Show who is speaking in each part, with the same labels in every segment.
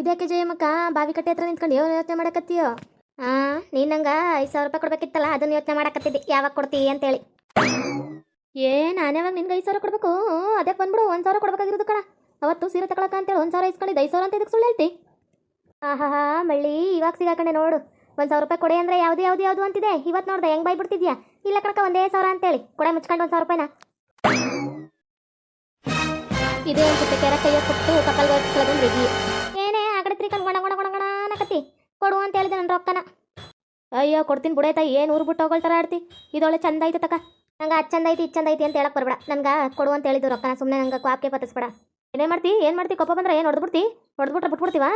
Speaker 1: ಇದಕ್ಕೆ ಜಯಮ್ಮಕ್ಕ? ಬಾವಿ ಕಟ್ಟೆ ಹತ್ರ ನಿಂತ್ಕೊಂಡು ಏನು ಯೋಚನೆ ಮಾಡಕತ್ತೀಯೋ? ಆ, ನೀನ್ ನಂಗೆ ಐದು ಸಾವಿರ ರೂಪಾಯಿ ಕೊಡ್ಬೇಕಿತ್ತಲ್ಲ, ಅದನ್ನ ಯೋಚನೆ ಮಾಡಕತ್ತಿದ್ದೆ. ಯಾವಾಗ ಕೊಡ್ತೀ ಅಂತೇಳಿ. ಏ, ನಾನು ಯಾವಾಗ ನಿನ್ಗೆ ಐದು ಸಾವಿರ ಕೊಡ್ಬೇಕು? ಅದಕ್ಕೆ ಬಂದ್ಬಿಡು, ಒಂದು ಸಾವಿರ ಕೊಡ್ಬೇಕಾಗಿರೋದು ಕಣ. ಅವತ್ತು ಸೀರೆ ತಗೊಳಕ ಅಂತೇಳಿ ಒಂದು ಸಾವಿರ ಇಸ್ಕೊಂಡಿದ್ದು ಐದು ಸಾವಿರ ಅಂತ ಇದಕ್ಕೆ ಸುಳ್ಳು ಹೇಳ್ತಿ. ಆಹಾ ಮಳ್ಳಿ, ಇವಾಗ ಸಿಗಾಕಂಡೆ ನೋಡು. ಒಂದು ಸಾವಿರ ರೂಪಾಯಿ ಕೊಡೆ ಅಂದ್ರೆ ಯಾವ್ದು ಯಾವ್ದು ಯಾವ್ದು ಅಂತಿದೆ? ಇವತ್ತು ನೋಡ್ದೆ, ಹೆಂಗ್ ಬೈಬಿಡ್ತಿದ್ಯಾ ಇಲ್ಲ ಕಣಕ ಒಂದೇ ಸಾವಿರ ಅಂತೇಳಿ. ಕೊಡೆ ಮುಚ್ಕೊಂಡು ಒಂದು ಸಾವಿರ ರೂಪಾಯಿನ. ಇದೇ ಅನ್ಸುತ್ತೆ, ಕೆರೆ ಕೈಯ ಕೊಟ್ಟು ಕಪಲ್ ಹೊತ್ಕೊಳ್ಳೋದೊಂದು ರೆಡಿ ಕೊಡು ಅಂತ ಹೇಳಿದೆ ನನ್ನ ರೊಕ್ಕನ. ಅಯ್ಯೋ, ಕೊಡ್ತೀನಿ ಬಿಡೈತಾ ಏನು ಊರು ಬಿಟ್ಟು ಹೋಗೋಳ್ತಾರ ಆಡ್ತಿ? ಇದೊಳ್ಳೆ ಚಂದ ಐತೆ ತಕ. ನಂಗೆ ಅದು ಚಂದ ಐತಿ, ಇದು ಚಂದ ಐತಿ ಅಂತ ಹೇಳಕ್ ಬರಬೇಡ. ನಂಗೆ ಕೊಡು ಅಂತ ಹೇಳಿದ್ದು ರೊಕ್ಕನ ಸುಮ್ಮನೆ ನಂಗೆ ಕ್ವಾಪ್ಗೆ ಪತ್ತಿಸ್ಬೇಡ. ಏನೇ ಮಾಡ್ತಿ? ಏನು ಮಾಡ್ತಿ? ಕೊಪ್ಪ ಬಂದ್ರೆ ಏನು ಹೊಡೆದ್ಬಿಡ್ತಿ? ಹೊಡೆದ್ಬಿಟ್ರೆ ಬಿಟ್ಬಿಡ್ತೀವಾ?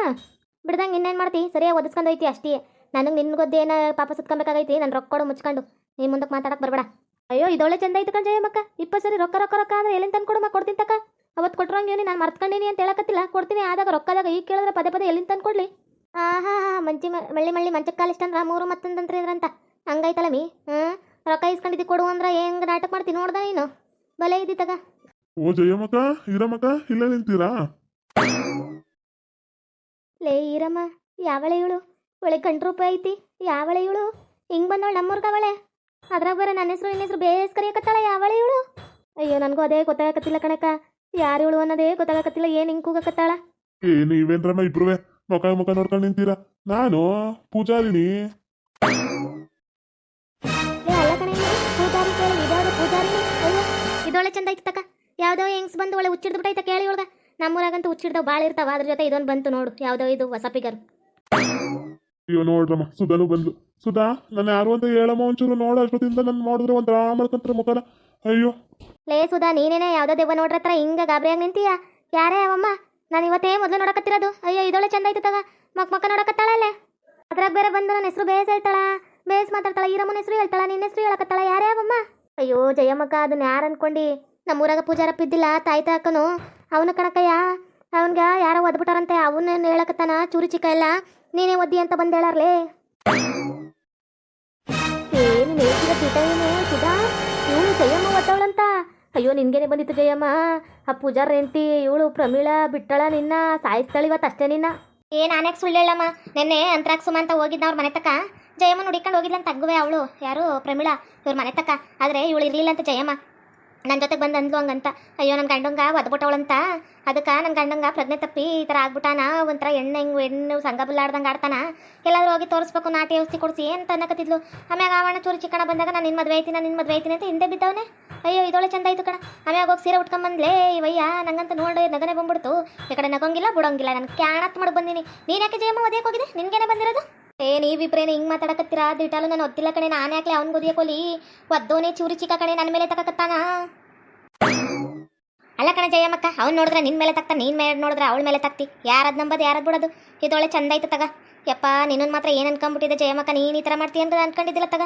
Speaker 1: ಬಿಡ್ದಂಗೆ ಇನ್ನೇನು ಮಾಡ್ತಿ? ಸರಿಯಾಗಿ ಒದಿಸ್ಕೊಂಡು ಐತಿ ಅಷ್ಟೇ. ನನಗೆ ನಿನ್ಗೊದ್ದು ಏನೋ ಪಾಪ ಸುತ್ಕೊಬೇಕಾಗೈತಿ? ನಾನು ರೊಕ್ಕ ಕೊಡು ಮುಚ್ಕೊಂಡು. ನೀ ಮುಂದಕ್ಕೆ ಮಾತಾಡಕ್ಕೆ ಬರಬೇಡ. ಅಯ್ಯೋ, ಇದೊಳ್ಳೆ ಚಂದ ಐತೆ ಕಣ್ ಜಯಮ್ಮಕ್ಕ. ಇಪ್ಪತ್ತು ಸರಿ ರೊಕ್ಕ ರೊಕ್ಕ ರೊಕ್ಕ ಅಂದ್ರೆ ಎಲ್ಲಿಂದ ತಂದು ಕೊಡು ಕೊಡ್ತೀನಿ ತಕ. ಅವತ್ತು ಕೊಟ್ಟರಂಗೇನಿ ನಾನು ಮರ್ತ್ಕೊಂಡೀನಿ ಅಂತ ಹೇಳಕತ್ತಿಲ್ಲ. ಕೊಡ್ತೀನಿ ಆದಾಗ ರೊಕ್ಕದಾಗ ಈಗ ಕೇಳಿದ್ರೆ ಪದೇ ಪದೇ ಎಲ್ಲಿಂದ ತಂದು ಕೊಡ್ಲಿ? ಆಹಾ ಮಂಚಿ ಮಳ್ಳಿ ಮಳ್ಳಿ ಮಂಚಕ್ಕೆ ಕಾಲಿಷ್ಟಂದ್ರ ಮೂರು ಮತ್ತೊಂದಂತ್ರ ಇದ್ರಂತ. ಹಂಗೈತಲ್ಲ ಮೀ? ಹಾಂ ರೊಕ್ಕ ಇಸ್ಕೊಂಡಿದ್ದು ಕೊಡು ಅಂದ್ರೆ ಹೆಂಗೆ ನಾಟಕ ಮಾಡ್ತೀನಿ ನೋಡ್ದ ನೀನು? ಬಲೆ ಇದ್ದಿ ತಗ.
Speaker 2: ಓ ಜಯಮ್ಮಕ್ಕ ಈರಮ್ಮಕ್ಕ ಇಲ್ಲ ನಿಂತೀರಾ?
Speaker 1: ಲೇ ಈರಮ್ಮ ಯಾವಳೆ ಇವಳು? ಒಳ್ಳೆ ಗಂಟು ರೂಪಾಯಿ ಐತಿ. ಯಾವಳೆ ಇವಳು? ಹಿಂಗೆ ಬಂದವಳು ನಮ್ಮೂರ್ಗ ಅವಳೆ. ಅದ್ರಾಗ ಬೇರೆ ನನ್ನ ಹೆಸರು ನಿನ್ನ ಹೆಸರು ಬೇಸ್ ಕರಿಯಕತ್ತಾಳ ಯಾವಳೆ ಇವಳು? ಅಯ್ಯೋ ನನಗೂ ಅದೇ ಗೊತ್ತಾಗಕತ್ತಿಲ್ಲ ಕಣಕ್ಕ. ಯಾರು ಇವಳು ಅನ್ನೋದೇ ಗೊತ್ತಾಗಕತ್ತಿಲ್ಲ ಏನು ಹಿಂಗೆ ಕೂಗಕತ್ತಾಳ?
Speaker 2: ಏ ನೀವೇನ್ರಮ್ಮ ಇಬ್ರುವೆ? ಮುಖ ಮುಖ ನೋಡ್ಕೊಂಡು ನಿಂತೀರಾ? ನಾನು ಪೂಜಾರಿನಿ
Speaker 1: ಇದೊಳ್ಳೆ ಚಂದ ಐತಿ ತಕ ಯಾವುದೋ ಹೆಂಗ್ಸ್ ಬಂದು ಒಳ್ಳೆ ಹುಚ್ಚಿಡ್ದು ಬಿಟ್ಟೈತೆ ಕೇಳಿ ಒಳಗ ನಮ್ಮೂರಾಗಂತೂ ಹುಚ್ಚಿಡ್ದವ್ ಬಾಳ ಇರ್ತಾವ ಅದ್ರ ಜೊತೆ ಇದೊಂದು ಬಂತು ನೋಡು ಯಾವ್ದೋ ಇದು ಹೊಸ ಪಿಗರ್
Speaker 2: ಅಯ್ಯೋ ನೋಡ್ರಮ್ಮ ಸುಧಾನು ಬಂದ್ಲು. ಸುಧಾ ನನ್ನ ಯಾರು ಅಂತ ಹೇಳಮ್ಮ ಒಂಚೂರು ನೋಡ ಅಷ್ಟೊತ್ತಿಂದ ನನ್ನ ನೋಡಿದ್ರೆ ಒಂಥರ ಮಾಡ್ಕೊಂತಾರೆ ಮುಖನ. ಅಯ್ಯೋ.
Speaker 1: ಲೇ ಸುಧಾ ನೀನೇನೆ ಯಾವ್ದೋ ದೆವ್ವ ನೋಡ್ರ ಹತ್ರ ಹಿಂಗ ಗಾಬರಿಯಾಗಿ ನಿಂತೀಯ? ಯಾರೇ ಅವಮ್ಮ? ನಾನು ಇವತ್ತೇ ಮೊದಲು ನೋಡಕತ್ತಿರೋದು. ಅಯ್ಯೋ ಇದೊಳೆ ಚಂದ ಐತೆ ತಗ. ಮಕ್ ಮಕ್ಕ ನೋಡಕತ್ತಾಳಲ್ಲೇ? ಅದ್ರಾಗ ಬೇರೆ ಬಂದು ನನ್ನ ಹೆಸರು ಬೇಸ್ ಹೇಳ್ತಾಳ. ಬೇಸ್ ಮಾತಾಡ್ತಾಳ, ಈರಮ್ಮನ ಹೆಸರು ಹೇಳ್ತಾಳ, ನಿನ್ನ ಹೆಸರು ಹೇಳಕತ್ತಾಳ, ಯಾರೇ ಅವಮ್ಮ? ಅಯ್ಯೋ, ಜಯಮ್ಮಕ್ಕ, ಅದನ್ನ ಯಾರು ಅನ್ಕೊಂಡು? ನಮ್ಮೂರಾಗ ಪೂಜಾರಪ್ಪ ಇದ್ದಿಲ್ಲ ತಾಯ್ತ ಹಾಕನು ಅವನ ಕಣಕಯ್ಯ, ಅವನ್ಗ ಯಾರೋ ಒದ್ಬಿಟ್ಟಾರಂತೆ, ಅವನ್ನ ಹೇಳಕತ್ತಾನ? ಚೂರಿ ಚಿಕ್ಕ ಎಲ್ಲ. ನೀನೇ ಒದ್ದಿ ಅಂತ ಬಂದು ಹೇಳಾರ್ಲೇ? ಏನು ನೇತಿರ ಏನು? ಇವಳು ಜಯಮ್ಮ ಒದ್ದವಳಂತ. ಅಯ್ಯೋ, ನಿನ್ಗೇನೆ ಬಂದಿತ್ತು ಜಯಮ್ಮ. ಆ ಪೂಜಾರ್ ಹೆಂಡ್ತಿ, ಇವಳು ಪ್ರಮೀಳ, ಬಿಟ್ಟಳ ನಿನ್ನ, ಸಾಯಿಸ್ತಾಳೆ ಇವತ್ತು ಅಷ್ಟೇ ನಿನ್ನ. ಏ ನಾನ್ಯಾಕೆ ಸುಳ್ಳು ಹೇಳಮ್ಮ ನಿನ್ನೆ ಅಂತ್ರಾಕ್ ಸುಮ ಅಂತ ಹೋಗಿದ್ದ ಅವ್ರ ಮನೆ ತಕ್ಕ. ಜಯಮ್ಮ ಹುಡಿಕೊಂಡು ಹೋಗಿದ್ಲ ಅಂತ ತಗ್ಗುವೆ ಅವಳು. ಯಾರು? ಪ್ರಮೀಳ. ಇವ್ರ ಮನೆ ತಕ್ಕ. ಆದರೆ ಇವಳು ಇರಲಿಲ್ಲ ಅಂತ ಜಯಮ್ಮ. ನನ್ನ ಜೊತೆಗೆ ಬಂದು ಅಂದ್ಲು ಹಂಗಂತ. ಅಯ್ಯೋ ನನ್ನ ಗಂಡಂಗ ಒದ್ಬಿಟ್ಟವಳಂತ ಅದಕ್ಕೆ ನನ್ನ ಗಂಡಂಗ ಪ್ರಜ್ಞೆ ತಪ್ಪಿ ಈ ಥರ ಆಗ್ಬಿಟ್ಟಾನ. ಒಂಥರ ಎಣ್ಣೆ ಹೆಂಗೆ ಹೆಣ್ಣು ಸಂಘ ಬಿಲ್ಲಾಡ್ದಂಗೆ ಆಡ್ತಾನ. ಎಲ್ಲಾದ್ರೂ ಹೋಗಿ ತೋರಿಸ್ಬೇಕು, ನಾಟಿ ಔಷಧಿ ಕೊಡಿಸಿ ಅಂತ ಅನ್ನಕತ್ತಿದ್ಲು. ಆಮ್ಯಾಗ ಆವಣ ಚೂರು ಚಿಕ್ಕಣ ಬಂದಾಗ ನಾನು ನಿನ್ನ ಮದುವೆ ಐತಿ ನಾನು ನಿನ್ನ ಮದುವೆ ಐತೀನಿ ಅಂತ ಹಿಂದೆ ಬಿದ್ದವನೆ. ಅಯ್ಯೋ ಇದೊಳೆ ಚಂದ ಆಯ್ತು ಕಣ. ಆಮ್ಯಾಗ ಹೋಗಿ ಸೀರೆ ಉಟ್ಕೊಂಬಂದ್ಲೇ ಇವಯ್ಯ ನಂಗಂತ ನೋಡಿ ನಗನೆ ಬಂದ್ಬಿಡ್ತು. ಈ ಕಡೆ ನಗೋಂಗಿಲ್ಲ, ಬಿಡೋಂಗಿಲ್ಲ. ನಾನು ಕ್ಯಾಣತ್ ಮಾಡಿ ಬಂದೀನಿ. ನೀನು ಯಾಕೆ ಜಯಮ್ಮ ಒದಿಯಕ್ಕೆ ಹೋಗಿದೆ ನಿನ್ಗೇನೆ ಬಂದಿರೋದು? ಏ ನೀ ವಿಪ್ರೇನ ಹಿಂಗೆ ಮಾತಾಡಕತ್ತೀರಾ? ದಿಟಾಲು ನಾನು ಒತ್ತಿಲ್ಲ ಕಣೆ. ನಾನು ಯಾಕೆ ಅವ್ನು ಓದಿಯಕೋಲಿ ಒದ್ದೋನೆ ಚೂರಿ ಚಿಕ್ಕ ಕಣೆ ನನ್ನ ಮೇಲೆ ತಕಕತ್ತಾನ? ಅಲ್ಲ ಕಣ ಜಯಮ್ಮಕ್ಕ, ಅವ್ನು ನೋಡಿದ್ರೆ ನಿನ್ನ ಮೇಲೆ ತಕ್ತ, ನೀನ್ ಮೇಲೆ ನೋಡಿದ್ರೆ ಅವಳ ಮೇಲೆ ತಕ್ತಿ. ಯಾರದ್ ನಂಬದು ಯಾರದ್ ಬಿಡೋದು? ಇದೊಳ್ಳೆ ಚಂದ ಆಯ್ತು ತಗ. ಯಪ್ಪ ನಿನ್ನ ಮಾತ್ರ ಏನ್ ಅನ್ಕೊಂಡ್ಬಿಟ್ಟಿದೆ ಜಯಮ್ಮಕ್ಕ? ನೀನ್ ಈ ತರ ಮಾಡ್ತೀಯ ಅಂತ ಅನ್ಕೊಂಡಿದ್ದಿಲ್ಲ ತಗ.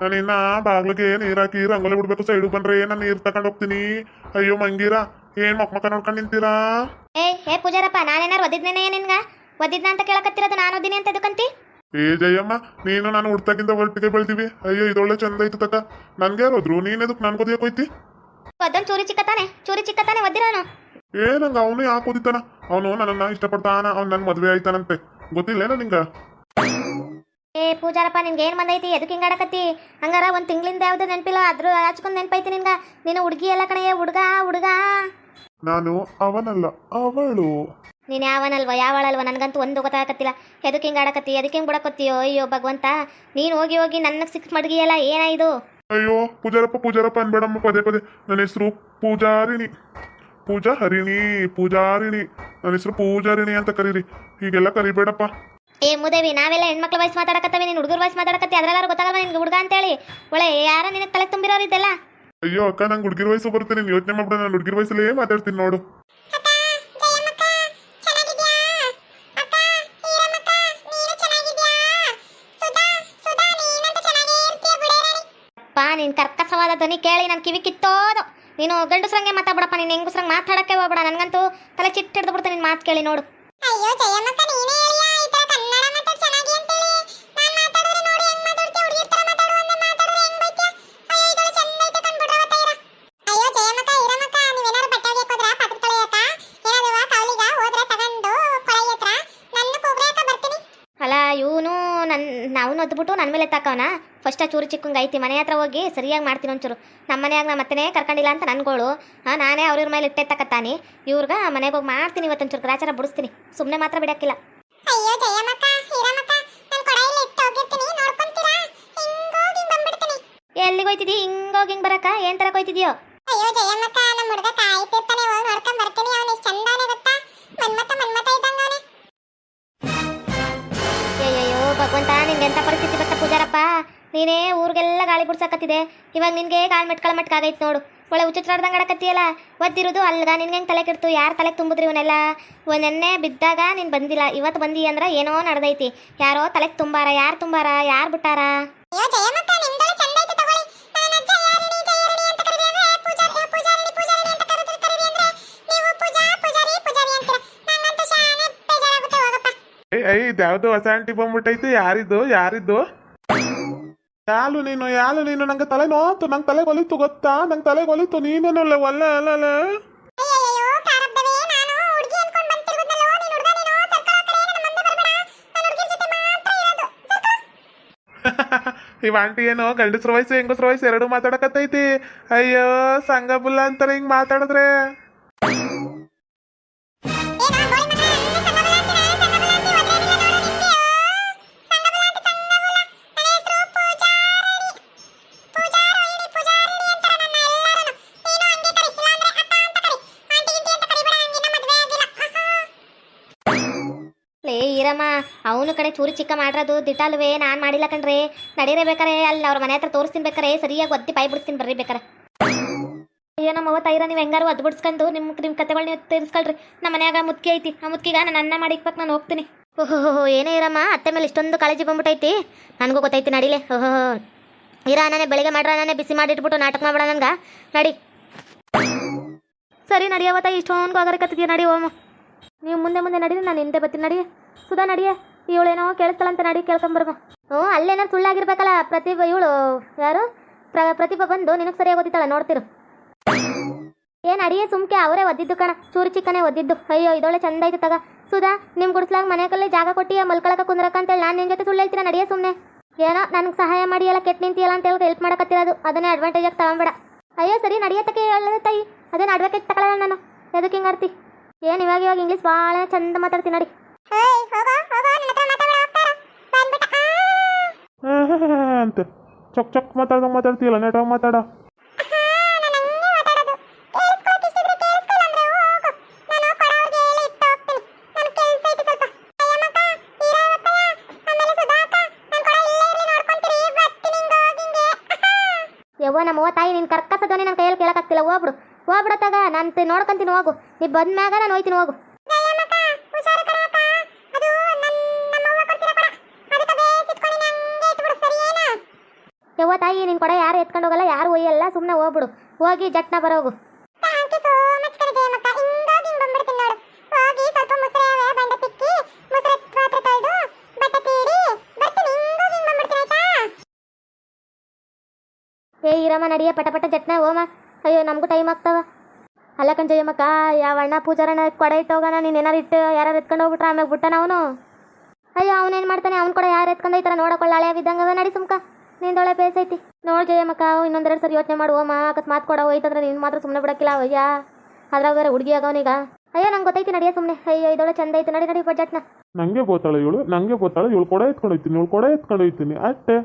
Speaker 2: ನಾನು ಇನ್ನ ಬಾಗ್ಲಿಗೆ ನೀರಾಕಿ ರಂಗೋಲಿ ಬಿಡ್ಬೇಕು ಸೈಡ್ ಬಂದ್ರೆ ನಾನು ನೀರ್ ತಕೊಂಡ್ ಹೋಗ್ತೀನಿ? ಅಯ್ಯೋ ಮಂಗೀರ ಏನ್ ಮಕ್ ಮಕ್ಕ ನೋಡ್ಕೊಂಡು ನಿಂತೀರಾ?
Speaker 1: ಏ ಹೇ ಪೂಜಾರಪ್ಪ ನಾನೇನಾರು ಒದಿದ್ನೇನೆ ನಿನ್ಗ? ಒದಿದ್ನ ಅಂತ ಕೇಳಕತ್ತಿರೋದು ನಾನು ಓದಿನಿ ಅಂತ ಎದಕ್ಕಂತಿ
Speaker 2: ಏ ಜಯಮ್ಮ ನೀನು ನಾನು ಹುಡ್ತಾಗಿಂದ ಒಟ್ಟಿಗೆ ಬೆಳ್ದಿವಿ. ಅಯ್ಯೋ ಇದೊಳ್ಳೆ ಚಂದ ಐತೆ ತಕ್ಕ ನನ್ಗೆ ಯಾರೋದ್ರು ನೀನ್ ಎದಕ್ ನನ್ ಗೊದಿಯಕ್ ಹೋಯ್ತಿ?
Speaker 1: ಒದ್ದೊಂದು ಚೂರಿ ಚಿಕ್ಕತಾನೆ ಚೂರಿ ಚಿಕ್ಕತಾನೆ ಒದ್ದಿರೋನು
Speaker 2: ಏ ನಂಗೆ ಅವನು ಯಾಕೆ ಓದಿತಾನ? ಅವನು ನನ್ನನ್ನ ಇಷ್ಟಪಡ್ತಾನ ಅವ್ನು ನನ್ನ ಮದ್ವೆ ಆಯ್ತಾನಂತೆ. ಗೊತ್ತಿಲ್ಲೇನ ನಿಂಗ?
Speaker 1: ಏ ಪೂಜಾರಪ್ಪ ನಿನ್ಗೆ ಏನ್ ಬಂದೈತಿ? ಎದಕ್ಕೆ ಹಿಂಗಾಡಕತ್ತಿ ಹಂಗಾರ ಒಂದು ತಿಂಗಳಿಂದ ಯಾವ್ದು ನೆನಪಿಲ್ಲ. ಅದ್ರ ಹಚ್ಕೊಂಡ್ ನೆನಪೈತಿ ನಿನ್ಗ. ನೀನು ಹುಡುಗಿ ಎಲ್ಲ ಕಣಯ್ಯ ಹುಡುಗ ಹುಡುಗ.
Speaker 2: ನಾನು ಅವನಲ್ಲ ಅವಳು.
Speaker 1: ನೀನು ಯಾವನಲ್ವ? ಯಾವಳಲ್ವ? ನನಗಂತೂ ಒಂದು ಗೊತ್ತಾಗತ್ತಿಲ್ಲ ಎದಕ್ಕೆ ಹಿಂಗಾಡಕತ್ತಿ ಎದಕ್ಕೆ ಹಿಂಗೆ ಬಿಡಕತ್ತೀಯೋ? ಅಯ್ಯೋ ಭಗವಂತ. ನೀನು ಹೋಗಿ ಹೋಗಿ ನನ್ನ ಸಿಕ್ಸ್ ಮಡಗಿಯಲ್ಲ ಏನಾಯ್ದು
Speaker 2: ಅಯ್ಯೋ ಪೂಜಾರಪ್ಪ ಪೂಜಾರಪ್ಪ ಅನ್ಬೇಡಮ್ಮ. ಪದೇ ಪದೇ. ನನ್ನ ಹೆಸರು ಪೂಜಾರಿಣಿ. ಪೂಜಾ ಹರಿಣಿ ಪೂಜಾರಿಣಿ. ನನ್ನ ಹೆಸರು ಪೂಜಾರಿಣಿ ಅಂತ ಕರೀರಿ. ಹೀಗೆಲ್ಲ ಕರಿಬೇಡಪ್ಪ.
Speaker 1: ಏ ಮುದೇವಿ ನಾವೆಲ್ಲ ಹೆಣ್ಮಕ್ಳ ವಯಸ್ಸು ಮಾತಾಡಕತ್ತವಿ ನೀನು ಹುಡುಗರ ವಯಸ್ಸು ಮಾತಾಡಕತ್ತಿ ಅದ್ರಲ್ಲಾರ ಗೊತ್ತಾಗಲ್ಲ ನಿನ್ಗೆ ಹುಡುಗ ಅಂತೇಳಿ? ಒಳ್ಳೆ ಯಾರ ನಿನಗೆ ತಲೆ ತುಂಬಿರೋರು ಇದೆಲ್ಲ?
Speaker 2: ಅಯ್ಯೋ ಅಕ್ಕ ನಂಗೆ ಹುಡುಗಿರ ವಯಸ್ಸು ಬರುತ್ತೆ ನೀನು ಯೋಚನೆ ಮಾಡ್ಬಿಡ ನಾನು ಹುಡುಗಿರ ವಯಸ್ಸಲ್ಲೇ ಮಾತಾಡ್ತೀನಿ ನೋಡು.
Speaker 1: ನೀನ್ ನೀನು ಕರ್ಕಸವಾದ ಧ್ವನಿ ಕೇಳಿ ನನ್ನ ಕಿವಿ ಕಿತ್ತೋದು. ನೀನು ಗಂಡಸ್ರಂಗೆ ಮಾತಾಡ್ಬಿಡಪ್ಪ ನೀನು ಹೆಂಗಸ್ರಂಗೆ ಮಾತಾಡಕ್ಕೆ ಹೋಗ್ಬೇಡ. ನನ್ಗಂತೂ ತಲೆ ಚಿಟ್ಟು ಹಿಡ್ದು ಬಿಡ್ತೀನಿ ನಿನ್ ಮಾತು ಕೇಳಿ ನೋಡು.
Speaker 3: ಅಯ್ಯೋ ಜಯಮ್ಮಕ್ಕ ನೀನೇ
Speaker 1: ನಾವು ಒದ್ಬಿಟ್ಟು ನನ್ನ ಮೇಲೆ ತಾಕವನ ಫಸ್ಟ್ ಆ ಚೂರು ಚಿಕ್ಕಂಗೆ ಐತಿ ಮನೆ ಹತ್ರ ಹೋಗಿ ಸರಿಯಾಗಿ ಮಾಡ್ತೀನಿ ಒಂಚೂರು. ನಮ್ಮ ಮನೆಯಾಗ ನಮ್ಮ ಮತ್ತೆ ಕರ್ಕೊಂಡಿಲ್ಲ ಅಂತ ನನ್ಗೋಳು. ಹಾಂ ನಾನೇ ಅವ್ರ ಮೇಲೆ ಇಟ್ಟೆ ತಕತ್ತಾನಿ ಇವ್ರಿಗೆ ಮನೆಗೆ ಹೋಗಿ ಮಾಡ್ತೀನಿ ಇವತ್ತೊಂಚೂರು ಗ್ರಾಚಾರ ಬಿಡಿಸ್ತೀನಿ. ಸುಮ್ಮನೆ ಮಾತ್ರ ಬಿಡಕ್ಕಿಲ್ಲ.
Speaker 3: ಅಯ್ಯೋ ಜಯಮ್ಮಕ್ಕ ಹೀರಮ್ಮಕ್ಕ ನಾನು ಕೊಡೆಯಲ್ಲಿ ಇಟ್ಟು ಹೋಗಿರ್ತೀನಿ ನೋಡ್ಕೊಂತೀರಾ? ಹಿಂಗೋಗಿ ಬಂದ್ಬಿಡ್ತೀನಿ.
Speaker 1: ಎಲ್ಲಿಗೆ ಹೋಯ್ತಿದಿ? ಹಿಂಗೋಗಿ ಹಿಂಗೆ ಬರಕ ಏನ್ ತರಕ್ಕೆ ಹೋಯ್ತಿದ್ಯೋ?
Speaker 3: ಅಯ್ಯೋ ಜಯಮ್ಮಕ್ಕ ನಮ್ಮ ಹುಡುಗ ಕಾಯ್ತಿರ್ತಾನೆ ಹೋಗಿ ನೋಡ್ಕೊಂಡ್
Speaker 1: ನೀನೇ ಊರಿಗೆಲ್ಲ ಗಾಳಿ ಬಿಡ್ಸಕತ್ತಿದೆ. ಇವಾಗ ನಿನ್ಗೆ ಗಾಳಿ ಮೆಟ್ಕಳ ಮಟ್ಕಾಗೈತೆ ನೋಡು. ಒಳ್ಳೆ ಹುಚ್ಚುಚ್ಚಾಡ್ದಂಗೆ ಆಡಕತ್ತೀಯಲ್ಲ? ಒದ್ದಿರೋದು ಅಲ್ಗ. ನಿನ್ಗೆ ಹೆಂಗೆ ತಲೆ ಕೆಡ್ತು? ಯಾರು ತಲೆಗೆ ತುಂಬಿದ್ರಿ ಇವನ್ನೆಲ್ಲ? ನೆನ್ನೆ ಬಿದ್ದಾಗ ನೀನು ಬಂದಿಲ್ಲ. ಇವತ್ತು ಬಂದಿ ಅಂದ್ರೆ ಏನೋ ನಡೆದೈತಿ. ಯಾರೋ ತಲೆಗೆ ತುಂಬಾರ ಯಾರು ತುಂಬಾರ ಯಾರು ಬಿಟ್ಟಾರ?
Speaker 3: ಅಯ್ಯೋ ಜಯಮ್ಮಕ್ಕ ನಿಮ್ದೊಳೆ ಚಂದ ತಗೊಳ್ಳಿ. ನನ್ನ ಅಜ್ಜ ಯಾರಿಣಿ ಜಯರಿಣಿ ಅಂತ ಕರೀರಿ ಅಂದ್ರೆ ಪೂಜಾರಿ ಪೂಜಾರಿಣಿ ಪೂಜಾರಿಣಿ ಅಂತ ಕರೆದ್ರೆ ಕರೀರಿ ಅಂದ್ರೆ ನೀವು ಪೂಜಾ ಪೂಜಾರಿ ಪೂಜಾರಿ ಅಂತೀರ? ನಂಗಂತೂ ಶಾನೆ ಬೇಜಾರಾಗುತ್ತೆ ಹೋಗಪ್ಪ.
Speaker 2: ಏಯ್ ಇದ್ಯಾವ್ದು ಹೊಸ ಆಂಟಿ ಬಂದ್ಬಿಟ್ಟೈತಿ? ಯಾರಿದ್ದು ಯಾರಿದ್ದು ಯಾಲು ನೀನು ಯಾಲು ನೀನು ನಂಗೆ ತಲೆ ನೋತು ನಂಗೆ ತಲೆ ಒಲಿತು ಗೊತ್ತಾ? ನಂಗೆ ತಲೆ ಒಲಿತು ನೀನೇನು ಒಲ್ಲೆ ಅಲ್ಲ ಅಲ್ಲ ಇವ್ ಆಂಟಿ ಏನು ಗಂಡಸ್ರ ವಯಸ್ಸು ಹೆಂಗಸ್ರ ವಯಸ್ಸು ಎರಡು ಮಾತಾಡಕತ್ತೈತಿ. ಅಯ್ಯೋ ಸಂಘ ಬುಲ್ಲ ಅಂತಾರೆ ಹಿಂಗ್ ಮಾತಾಡಿದ್ರೆ.
Speaker 1: ಈರಮ್ಮ ಅವನು ಕಡೆ ಚೂರಿ ಚಿಕ್ಕ ಮಾಡಿರೋದು ದಿಟಲ್ವೇ ನಾನು ಮಾಡಿಲ್ಲ ಕಣ್ರಿ. ನಡೀರೇ ಬೇಕಾರೆ ಅಲ್ಲಿ ಅವ್ರ ಮನೆ ಹತ್ರ ತೋರಿಸ್ತೀನಿ ಬೇಕಾರೆ ಸರಿಯಾಗಿ ಒತ್ತಿ ಬಾಯಿ ಬಿಡಿಸ್ತೀನಿ ಬರ್ರಿ ಬೇಕಾರೆ. ಅಯ್ಯೋ ನಮ್ಮ ಅವ್ವ ತಾಯಿರ ನೀವು ಹೆಂಗಾರು ಒದ್ದು ಬಿಡ್ಸ್ಕೊಂಡು ನಿಮ್ಮ ನಿಮ್ಮ ಕತೆಗಳು ನೀವು ತಿಳಿಸ್ಕೊಳ್ರಿ. ನಮ್ಮ ಮನ್ಯಾಗ ಮುತ್ಕಿ ಐತಿ ಆ ಮುತ್ಕಿಗ ನಾನು ಅನ್ನ ಮಾಡಿ ಇಕ್ಬೇಕು ನಾನು ಹೋಗ್ತೀನಿ. ಓಹೋ ಏನೇ ಇರಮ್ಮ ಅತ್ತೆ ಮೇಲೆ ಇಷ್ಟೊಂದು ಕಾಳಜಿ ಬಂದ್ಬಿಟ್ಟೈತಿ ನನಗೂ ಗೊತ್ತೈತಿ ನಡಿಲೆ. ಓಹೋ ಇರ ನಾನೇ ಬೆಳಿಗ್ಗೆ ಮಾಡ್ರ ನಾನೇ ಬಿಸಿ ಮಾಡಿಟ್ಬಿಟ್ಟು ನಾಟಕ ಮಾಡ್ಬೇಡ ನನ್ಗೆ ನಡಿ. ಸರಿ ನಡಿಯವತ್ತ ಇಷ್ಟೊಂದು ಆಗರಕತ್ತಿದ್ಯಾ ನಡಿ ಓಮ ನೀವು ಮುಂದೆ ಮುಂದೆ ನಡೀರಿ ನಾನು ಹಿಂದೆ ಬರ್ತೀನಿ ನಡಿ. ಸುಧಾ ನಡಿಯೇ ಇವಳೇನೋ ಕೇಳಿಸ್ತಾಳಂತ ನಡಿ ಕೇಳ್ಕೊಂಬರ್ಬ ಹ್ಞೂ, ಅಲ್ಲೇನೋ ಸುಳ್ಳಾಗಿರ್ಬೇಕಲ್ಲ, ಪ್ರತಿಭಾ, ಇವಳು ಯಾರು? ಪ್ರ, ಪ್ರತಿಭಾ ಬಂದು ನಿನಗೆ ಸರಿಯಾಗಿ ಓದಿತಾಳ ನೋಡ್ತಿರು. ಏನು ಅಡಿಯೇ ಸುಮ್ಕೆ, ಅವರೇ ಒದ್ದಿದ್ದು ಕಣ. ಚೂರಿ ಚಿಕ್ಕನೇ ಒದ್ದಿದ್ದು. ಅಯ್ಯೋ, ಇದೊಳ್ಳೆ ಚಂದ ಐತೆ ತಗ. ಸುಧಾ ನಿಮ್ಮ ಗುಡಿಸ್ಲಾಗ ಮನೆಯಲ್ಲೇ ಜಾಗ ಕೊಟ್ಟಿ ಮಲ್ಕೊಳಕ ಕುಂದ್ರಕ ಅಂತೇಳಿ ನಾನು ನಿನ್ ಜೊತೆ ಸುಳ್ಳು ಹೇಳ್ತೀನಿ ನಡಿಯೇ ಸುಮ್ಮನೆ ಏನೋ, ನನಗೆ ಸಹಾಯ ಮಾಡಿ ಎಲ್ಲ ಕೆಟ್ಟ ನಿಂತಿಯಲ್ಲ ಅಂತ ಹೇಳಿ ಹೆಲ್ಪ್ ಮಾಡಕತ್ತಿರೋದು. ಅದನ್ನೇ ಅಡ್ವಾಂಟೇಜಾಗಿ ತಗೊಂಬೇಡ. ಅಯ್ಯೋ, ಸರಿ ನಡೆಯತ್ತಕ್ಕೆ ಹೇಳೋದು, ತಾಯಿ. ಅದೇನು ಅಡ್ವಾಂಟೇಜ್ ತಗೊಳ್ಳಲ್ಲ ನಾನು. ಎದಕ್ಕೆ ಹಿಂಗೆ ಏನ್ ಏನು ಇವಾಗ ಇವಾಗ ಇಂಗ್ಲೀಷ್ ಭಾಳ ಚಂದ ಮಾತಾಡ್ತೀನಿ ನಡಿ.
Speaker 3: ನನ್ನ
Speaker 2: ಅಂತ. ಚೊಕ್ ಚೊಕ್ ಮಾತಾಡ್ದಂಗೆ ಮಾತಾಡ್ತೀಯಲ್ಲ ನೆಟ್ಟಾಗ ಮಾತಾಡ.
Speaker 1: ಯವ್ವ ನಮ್ಮ ಅವ್ವ ತಾಯಿ ನೀನು ಕರ್ಕಸದೋನೆ ನನ್ನ ಕೈಯಲ್ಲಿ ಕೇಳಕ್ಕಾಗ್ತಿಲ್ಲ ಹೋಗ್ಬಿಡು. ಹೋಗ್ಬಿಡತ್ತಾಗ ನಾನು ನೋಡ್ಕೊಂತೀನಿ ಹೋಗು. ನೀ ಬಂದ್ಮ್ಯಾಗ ನಾನು ಹೋಯ್ತೀನಿ ಹೋಗು. ಯವ್ವ ತಾಯಿ ನಿನ್ ಕೊಡ ಯಾರು ಎತ್ಕೊಂಡು ಹೋಗಲ್ಲ ಯಾರು ಒಯ್ಯಲ್ಲ ಸುಮ್ಮನೆ ಹೋಗ್ಬಿಡು. ಹೋಗಿ ಜಟ್ನ ಬರೋಗು.
Speaker 3: ಬಟ್ಟೆ?
Speaker 1: ಏ ಇರಮ್ಮ ನಡಿಯ ಪಟ ಪಟ ಜಟ್ನ ಓಮ ಅಯ್ಯೋ ನಮಗೂ ಟೈಮ್ ಆಗ್ತಾವ. ಅಲ್ಲ ಕಣ್ ಜಯಮ್ಮಕ್ಕ ಯಾವ ಅಣ್ಣ ಪೂಜಾರಣ್ಣ ಕೊಡ ಇಟ್ಟು ಹೋಗೋಣ ನೀನು ಏನಾರು ಇಟ್ಟು ಯಾರು ಎತ್ಕೊಂಡು ಹೋಗ್ಬಿಟ್ರ ಆಮೇಲೆ ಬಿಟ್ಟನ ಅವನು? ಅಯ್ಯೋ ಅವನೇನು ಮಾಡ್ತಾನೆ? ಅವ್ನು ಕೂಡ ಯಾರು ಎತ್ಕೊಂಡೈತಾರ ನೋಡಕೊಳ್ಳ ಹಳೆಯ ಬಿದ್ದಂಗವ ನಡಿ ಸುಮ್ಕ. ನಿಂದೊಳೆ ಬೇಸೈತಿ ನೋಡ್ ಜಯಮ್ಮಕ್ಕ ಇನ್ನೊಂದೆರಡು ಸರಿ ಯೋಚನೆ ಮಾಡು. ಓಮ ಅಕಸ್ಮಾತ್ ಕೊಡ, ಹೋಯ್ತಂದ್ರೆ ನೀನು ಮಾತ್ರ ಸುಮ್ಮನೆ ಬಿಡಕ್ಕಿಲ್ಲ ಅಯ್ಯ ಅದ್ರಾಗ ಬೇರೆ ಹುಡುಗಿ ಆಗವನೀಗ ಅಯ್ಯೋ, ನಂಗೆ ಗೊತ್ತೈತಿ ನಡಿಯ ಸುಮ್ಮನೆ ಅಯ್ಯೋ ಇದೊಳೆ ಚಂದ ಐತೆ. ನಡಿ ನಡಿ ಬಜೆಟ್ನ
Speaker 2: ನಂಗೆ ಗೊತ್ತಾಳೆ ಇವಳು, ನಂಗೆ ಗೊತ್ತಾಳೆ ಇವಳು ಕೂಡ ಎತ್ಕೊಂಡೋಯ್ತೀನಿ ಇವಳು ಕೂಡ ಎತ್ಕೊಂಡೋಯ್ತೀನಿ ಅಷ್ಟೇ